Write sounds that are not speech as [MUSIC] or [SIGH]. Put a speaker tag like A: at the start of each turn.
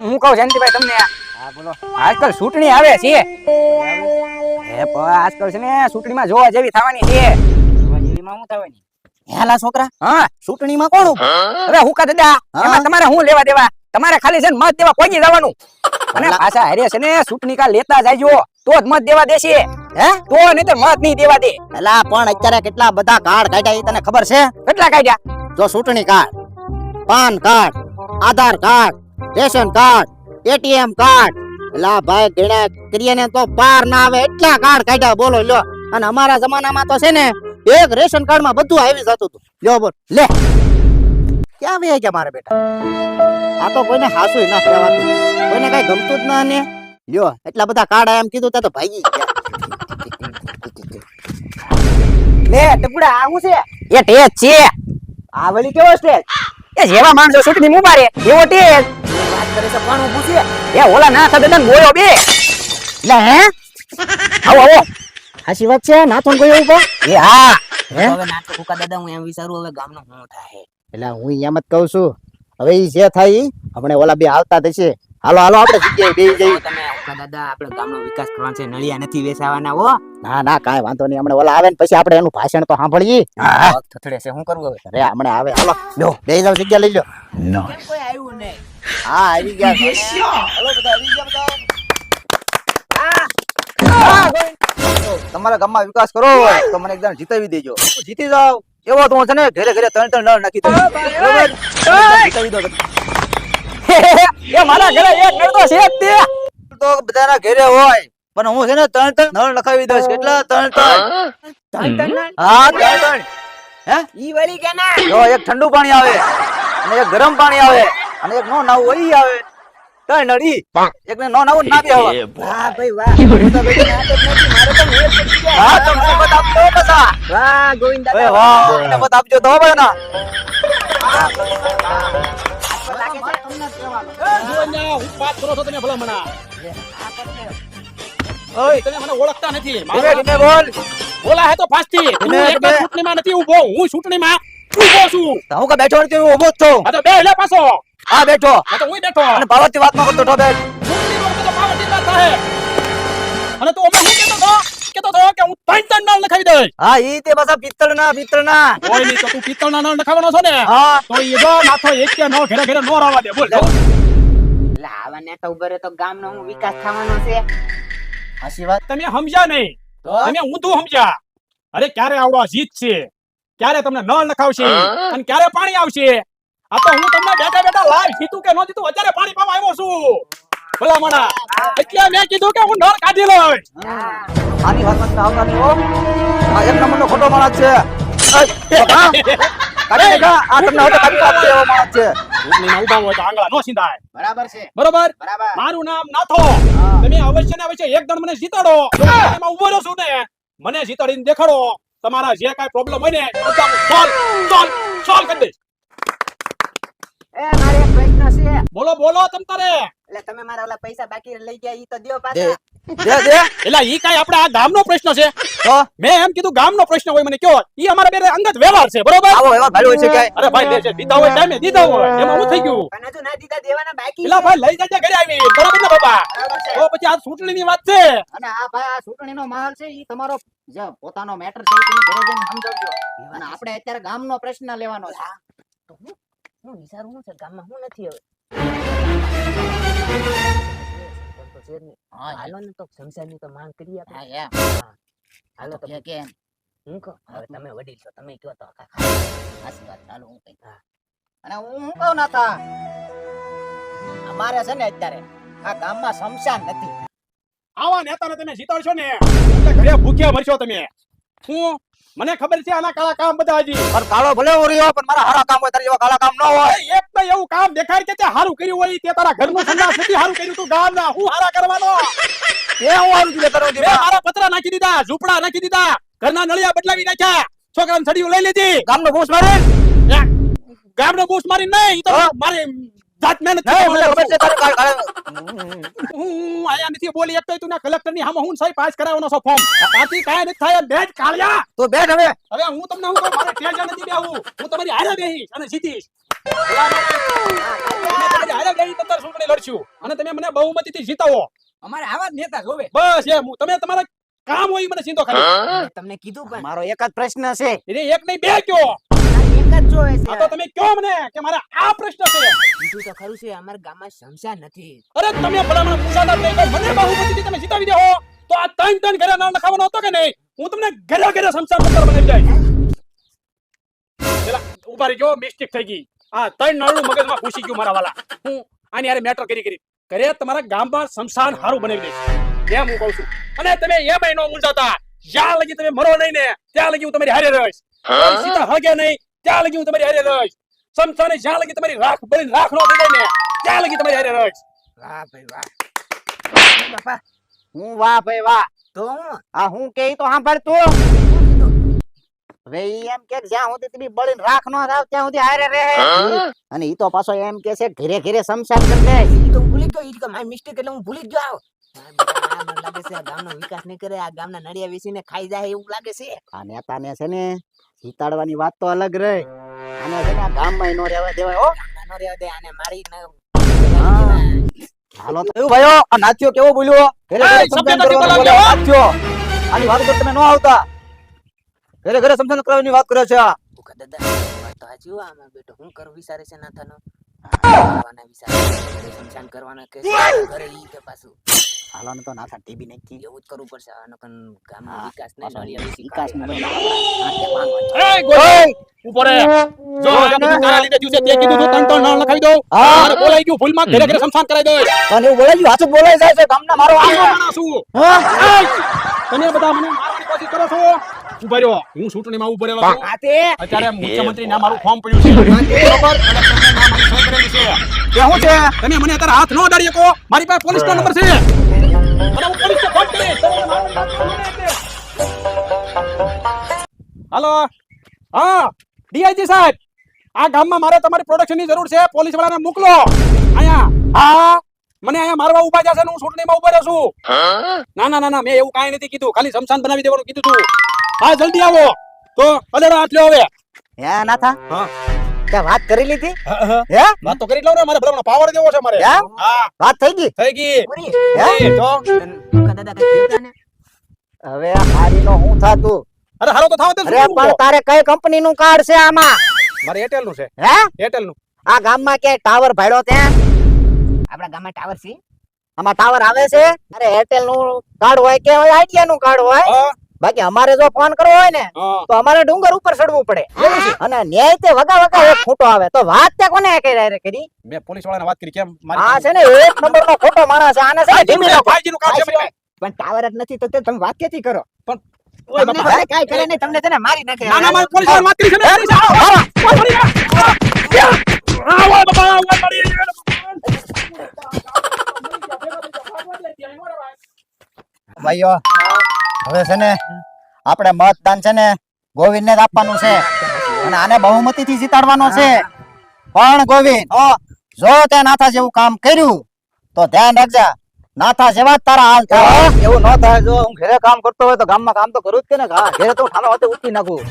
A: હું કહું જયંતિભાઈ તમને
B: હા બોલો.
A: આજકાલ ચૂંટણી આવે છે. એ પણ આજકાલ છે ને ચૂંટણીમાં જોવા જેવી થવાની છે.
B: એમાં શું થવાની? હેલા છોકરા.
A: હા.
B: ચૂંટણીમાં કોણ
A: દાદા? એમાં તમારે હું લેવા દેવા? તમારે ખાલી છે ને મત દેવા કોઈ જવાનું. અને પાછા હારે છે ને ચૂંટણી કા લેતા જાયજો તો જ મત દેવા દેશે.
B: હે?
A: તો નહીં મત નહીં દેવા દે.
B: એલા પણ અત્યારે કેટલા બધા કાર્ડ કાઢ્યા એ તને ખબર છે?
A: કેટલા કાઢ્યા?
B: જો ચૂંટણી card PAN card Aadhaar card ration card ATM card. લા ભાઈ ગણ્યા કરીએ તો પાર ના આવે એટલા કાર્ડ કાઢ્યા બોલો લ્યો. અને અમારા જમાનામાં તો છે ને એક રેશન કાર્ડમાં બધું આવી જતું હતું. લ્યો બોલ લે. ક્યાં વે ગયા મારા બેટા? આ તો કોઈને હાસુ ના કહેવાતું. કોઈને કઈ ગમતું જ ના ને. લ્યો એટલા બધા કાર્ડ એમ કીધું ત્યાં તો ભાગી ગયા.
A: લે ટપુડા આ હું છે? એ ટેજ છે.
B: આ વળી કેવો સ્ટેજ
A: એ જેવા માણસો સુખની મુબારે એવો ટેજ.
B: વાત કરે છે પણ ઊભું છે.
A: એ ઓલા ના થતા તને ગોળો બે.
B: લે હે?
A: આવો આવો.
B: હાચી વાત છે નાથોન કોઈ ઊભો
A: એ હા.
B: હે?
C: હવે કુકા દાદા હું એમ વિચારું હવે ગામનો શું થાય.
B: એટલે હું એમ જ કહું છું. હવે જે થાય હમણે ઓલા બે આવતા થશે. હાલો હાલો આપણે જગ્યાએ બેસી જઈએ.
C: તમે ઓકા દાદા આપણે ગામનો વિકાસ કરવાનો છે નળિયા નથી વેસાવાના હો.
B: ના ના કાંઈ વાંધો નહીં. હમણાં ઓલા આવે ને પછી આપણે એનું ભાષણ તો સાંભળીએ.
C: થથડે છે શું કરવું હવે?
B: અરે હમણાં આવે. હાલો લો બેસી જાવ જગ્યા લઈ લો.
C: કોઈ આવ્યું નહીં?
B: હા આવી ગયા હાલો બધા આવી ગયા બધા.
D: તમારા ગામમાં વિકાસ કરો હોય તો મને એકદમ જીતાવી દેજો. જીતી જાવ એવો તો હું છે ને ઘરે ઘરે ત્રણ ત્રણ નળ નાખી દો જીતાવી દો [LAUGHS]
A: એ મારા ઘરે એક નડતો છે તે.
D: તો બધાના ઘરે હોય. પણ હું છે ને ત્રણ ત્રણ નળ લખાવી દઈશ કેટલા? ત્રણ ત્રણ. હા? ત્રણ ત્રણ હે
C: ઈ વળી કે ના?
D: જો એક ઠંડુ પાણી આવે અને એક ગરમ પાણી આવે અને એક નો નાવું હોય આવે. ત્રણ નળી એક ને નો નાવું ના બી આવે.
C: વાહ ભાઈ વાહ. મારે તો મેળ પડી ગયા.
D: હા તો મને મત આપજો બધા
C: વાહ ગોવિંદ
D: વાહ મને મત આપજો તો બધાના
E: ઓય તમે મને ઓળખતા નથી.
D: ધીમે ધીમે બોલ.
E: બોલા હે તો ફાસ્ટી તું એક ચૂંટણીમાં નથી ઊભો હું ચૂંટણીમાં ઊભો છું.
D: હું કા બેઠો નથી ઊભો જ છું.
E: આ તો બે લે પાછો.
D: હા બેઠો.
E: આ તો હું બેઠો.
D: અને પાવરથી વાતમાં કરતો તો બેઠ
E: ચૂંટણી વખતે તો પાવર જીતવા થાય અને તું અમે હું કેતો તો કેતો તો કે હું ત્રણ ત્રણ નળ નખાવી દઈશ.
D: હા ઈ તે પાછા પિત્તળના પિત્તળના.
E: કોઈ નહીં તો તું પિત્તળના નળ નખાવાનો છો ને?
D: હા.
E: તો એ જો નાથો એક કે નો ઘરે ઘરે નો રાવા દે બોલ.
C: એટલે તો ઉભરે તો ગામનો હું વિકાસ થવાનો છે.
B: હાચી વાત.
E: તમે સમજ્યા નહીં. તમે ઊંધું સમજ્યા? અરે ક્યારે આવડો જીત છે? ક્યારે તમને નળ નખાવશે? અને ક્યારે પાણી આવશે? આ તો હું તમને બેઠા બેઠા લાઈવ જીતું કે ન જીતું અત્યારે પાણી પાવા આવ્યો છું. ભલા મણા એટલે મેં કીધું કે હું નળ કાઢી લઈશ.
D: આની વાતમાં તમે આવતા નહીં હો આ એક નંબરનો ખોટો માણસ છે. [LAUGHS] હા. કાઢી નાખા. આ તમને હવે કાઢી નાખશે એવો માણસ છે.
E: ચૂંટણીમાં ઊભા હોય તો આંગળા નો સિંધાય
B: બરાબર છે.
E: બરોબર?
B: બરાબર.
E: મારું નામ નાથો. તમે અવશ્ય ને અવશ્ય એક દણ મને જીતાડો. એમાં ઊભો રહું છું ને મને જીતાડીને દેખાડો. તમારા જે કાંઈ પ્રોબ્લેમ હોય ને બધા હું સોલ્વ સોલ્વ સોલ્વ કરી દઈશ.
C: એ મારે એક પ્રશ્ન છે.
E: બોલો બોલો તમ તારે.
C: એટલે તમે મારા ઓલા પૈસા બાકી લઈ ગયા ઈ તો દ્યો પાછા.
E: એટલે ઈ કાંઈ આપણે આ ગામનો પ્રશ્ન છે. મેં એમ કીધું ગામનો પ્રશ્ન હોય મને કયો. ઈ અમારા બે અંગત વ્યવહાર છે બરોબર?
D: આવો એવા ભાડું હોય છે ક્યાંય.
E: અરે ભાઈ લે છે. દીધા હોય ટાઈમે દીધા હોય. એમાં હું થઈ ગયું?
C: પણ હજુ ના દીધા દેવાના બાકી
E: પેલા ભાઈ લઈ જજે ઘરે આવી. બરોબર ને બાબા તો પછી આ ચૂંટણીની વાત છે.
B: અને આ ભાઈ આ ચૂંટણીનો માલ છે ઈ તમારો પોતાનો મેટર છે તમે ઘરે જઈને સમજાવજો. અને આપણે અત્યારે ગામનો પ્રશ્ન લેવાનો છે.
C: હું વિચારું છે ગામમાં હું નથી હવે. તો છે નહીં.
B: હા,
C: હાલો ને તો શમશાનની તો માંગ કરીએ આપણે.
B: હા, એમ.
C: હાલો તો
B: કે કે એમ.
C: હું કહું હવે તમે વડીલ છો તમે કયો તો કાકા.
B: હાચી વાત, ચાલો હું કઈ.
C: હા.
B: અને હું હું કહું ના થા અમારે છે ને અત્યારે આ ગામમાં શમશાન નથી
E: આવા નેતાને તમે જીતાડશો ને એટલે ઘરે ભૂખ્યા મરશો તમે હું મને ખબર છે આના કાળા કામ બધા હજી.
D: પણ કાળો ભલે ઓરિયો પણ મારા હારા કામ હોય તારી જેવા કાળા કામ ન હોય.
E: એક તો એવું કામ દેખાય કે તે હારું કર્યું હોય તે તારા ઘરનું સંદાસ નથી હારું કર્યું તું ગામ ના હું હારા કરવાનો.
D: એ હું હારું છું કરો
E: મેં મારા પતરા નાખી દીધા ઝૂંપડા નાખી દીધા ઘરના નળિયા બદલાવી નાખ્યા. છોકરાને સળિયું લઈ લીધી.
D: ગામનો બોસ મારે
E: ગામનો બોસ મારી નહીં તો? મારી જાત મહેનત હું આયા નથી બોલી એક તું ના કલેક્ટરની હું સહી પાસ કરાવવાનો છો ફોર્મ આથી કાય નથી થાય બેટ કાળિયા.
D: તો બેટ હવે.
E: હવે હું તમને હું કહું મારે ટેજા નથી બેહવું. હું તમારી હારે બેહીશ અને જીતીશ. તમારી હારે બેહી તો તાર ચૂંટણી લડશું. અને તમે મને બહુમતીથી જીતાવો.
A: અમારે આવા જ નેતા જોવે.
E: બસ એમ હું. તમે તમારા કામ હોય મને સીધો ખાલી.
C: તમને કીધું પણ.
B: મારો એક જ પ્રશ્ન છે.
E: એટલે એક નહીં બે કયો.
C: જ જોવે
E: આ તો તમે કયો મને કે મારે આ પ્રશ્ન છે.
C: બીજું તો ખરું છે અમારા ગામમાં શમશાન નથી.
E: અરે તમે ભલામણ પૂછાતા જ નહીં મને બહુમતીથી તમે જીતાવી દેહો. તો આ ત્રણ ત્રણ ઘરે નામ લખાવવાનો હતો કે નહીં? હું તમને ઘરે ઘરે સંસાર પત્ર બનાવી જાય. પેલા ઊભા રહેજો મિસ્ટેક થઈ ગઈ. આ ત્રણ નાળું મગજમાં ઘૂસી ગયું મારા વાલા. હું આની યાર મેટર કરી કરી. ઘરે તમારા ગામમાં શમશાન હારું બનાવી દઈશ. એમ હું કહું છું. અને તમે એમાંય ન મૂંઝાતા. જ્યાં લગી તમે મરો નહીં ને ત્યાં લગી હું તમારી હારે રહીશ. સીતા હગે નહીં. ત્યાં લગી હું તમારી હારે રહીશ. સમસાને જ્યાં લગી તમારી રાખ બળીને રાખ નો થઈ ને. ત્યાં લગી તમારી હારે રહીશ.
C: વાહ ભાઈ વાહ. બાપા.
B: હું વાહ ભાઈ વાહ.
C: તો
B: આ હું કે તો સાંભળ તું હવે એમ કે જ્યાં સુધી તી બળીને રાખ નો થાવ ત્યાં સુધી હારે રહે. અને ઈ તો પાછો એમ કે છે ઘરે ઘરે શમશાન કરી દે.
C: ઈ તો ભૂલી ગયો ઈ તો મારી મિસ્ટેક એટલે હું ભૂલી ગયો લાગે છે આ ગામનો વિકાસ નહીં કરે આ ગામના નડિયા વેચીને ખાઈ જાય એવું લાગે છે.
B: આ નેતાને છે ને જીતાડવાની વાત તો અલગ રહે. અને છે ને ગામમાં નો રહેવા દેવાય હો.
C: નો રહેવા દે આને મારી ન
B: હાલો તો
D: એવું ભાઈઓ આ નાચ્યો કેવો બોલ્યો? ઘરે
E: સમજણ
D: સમજાન
E: બોલાવજો,
D: બોલ્યો, આની વાત ઉપર તમે ન આવતા. ઘરે ઘરે સમજણ કરવાની વાત કરે છે
C: દાદા વાત તો સાચી આમાં બેટો. હું કરું વિચારે છે નાથાનો? કરવાના વિચારે છે. કરવાના કે ઘરે ઈ કે પાછું.
B: હાલો તો ના નાથા ટીબી નાખી
C: એવું જ કરવું પડશે આનો કન
B: ગામ
C: વિકાસ ને
B: વિકાસ ને.
C: આ
E: રહે. જો આ તારા લીધે થયું તે કીધું તું, ત્રણ ત્રણ નામ લખાવી દો
D: હા.
E: બોલાઈ ગયું, ભૂલમાં ઘરે ઘરે શમશાન કરાઈ દો
D: અને એવું બોલાઈ ગયું હાથું બોલાઈ જાય છે ગામના મારો
E: આ શું
D: હા?
E: એય, બધા મને મારવાની કોશિશ કરો છો રહ્યો. હું ચૂંટણીમાં ઊભો રહેલો છું.
C: આ
E: અત્યારે મુખ્યમંત્રી ના મારું ફોર્મ પડ્યું છે બરોબર? અને તમને ના મારી સહી કરેલી છે.
D: તે શું છે?
E: તમે મને અત્યારે હાથ ન અડાડી શકો મારી પાસે પોલીસ નો નંબર છે. અને હું પોલીસને ફોન એટલે. હાલો. હા ડીઆઈજી સાહેબ આ ગામમાં મારે તમારી પ્રોડક્શનની જરૂર છે. પોલીસ વાળાને મોકલો. અહીંયા હા મને અહીંયા મારવા ઊભા જશે હું ચૂંટણીમાં ઊભો છું. ના ના ના ના મેં એવું કાંઈ નથી કીધું. ખાલી શમશાન બનાવી દેવાનું કીધું તું. હા જલ્દી આવો. તો અલેડો આટલો હવે.
B: હે નાથા
E: હા.
B: તે વાત કરી લીધી? હે
E: વાત તો કરી લઉં ને મારે ભલામણ પાવર દેવો છે મારે. હા?
B: વાત થઈ ગઈ?
E: થઈ ગઈ.
B: હે?
E: તો?
B: હવે હારી નો હું થાતું?
E: અરે હારો તો થાવ તે
B: અરે પણ તારે કઈ કંપની નું કાર્ડ છે આમાં?
E: મારે એરટેલનું છે.
B: હે?
E: એરટેલનું
B: આ ગામમાં કે ટાવર ભાડ્યો ત્યાં
C: આપણા ગામમાં ટાવર છે.
B: આમાં ટાવર આવે છે? અરે એરટેલનું કાર્ડ હોય કે આઈડિયા નું કાર્ડ હોય? બાકી અમારે જો ફોન કરવો હોય ને તો અમારે ડુંગર ઉપર ચડવું પડે. અને ન્યાય તે વગા વગા એક ખોટો આવે. તો વાત તે કોને કરી કરી?
E: મે પોલીસ વાળાને વાત કરી કેમ?
B: આ છે ને એક નંબર નો ખોટો માણસ છે આને છે ધીમી રાખો.
C: પણ ટાવર જ નથી તો તે તમે વાત કેથી કરો?
E: ઓય
C: તમને
E: બાપા.
C: કરે નહીં તમને છે ને મારી નાખે.
E: ના ના મારી પોલીસ વાત કરી છે મેં. પોલીસવાળા. ઓય, મરી ગયા. આ, ઓય બાપા, ઓય, મરી.
B: ભાઈઓ હવે છે ને આપણે મતદાન છે ને ગોવિંદ ને જ આપવાનું છે. અને આને બહુમતી થી જીતાડવાનો છે. પણ ગોવિંદ જો તે નાથા જેવું કામ કર્યું, તો ધ્યાન રાખજે, નાથા જેવા જ તારા હાલ થાય
D: એવું ન થાય, જો હું ઘરે કામ કરતો હોય તો ગામમાં કામ તો કરું જ કે ને? ઘરે તો ઠાલો ઠામે ઉઠી નાખું.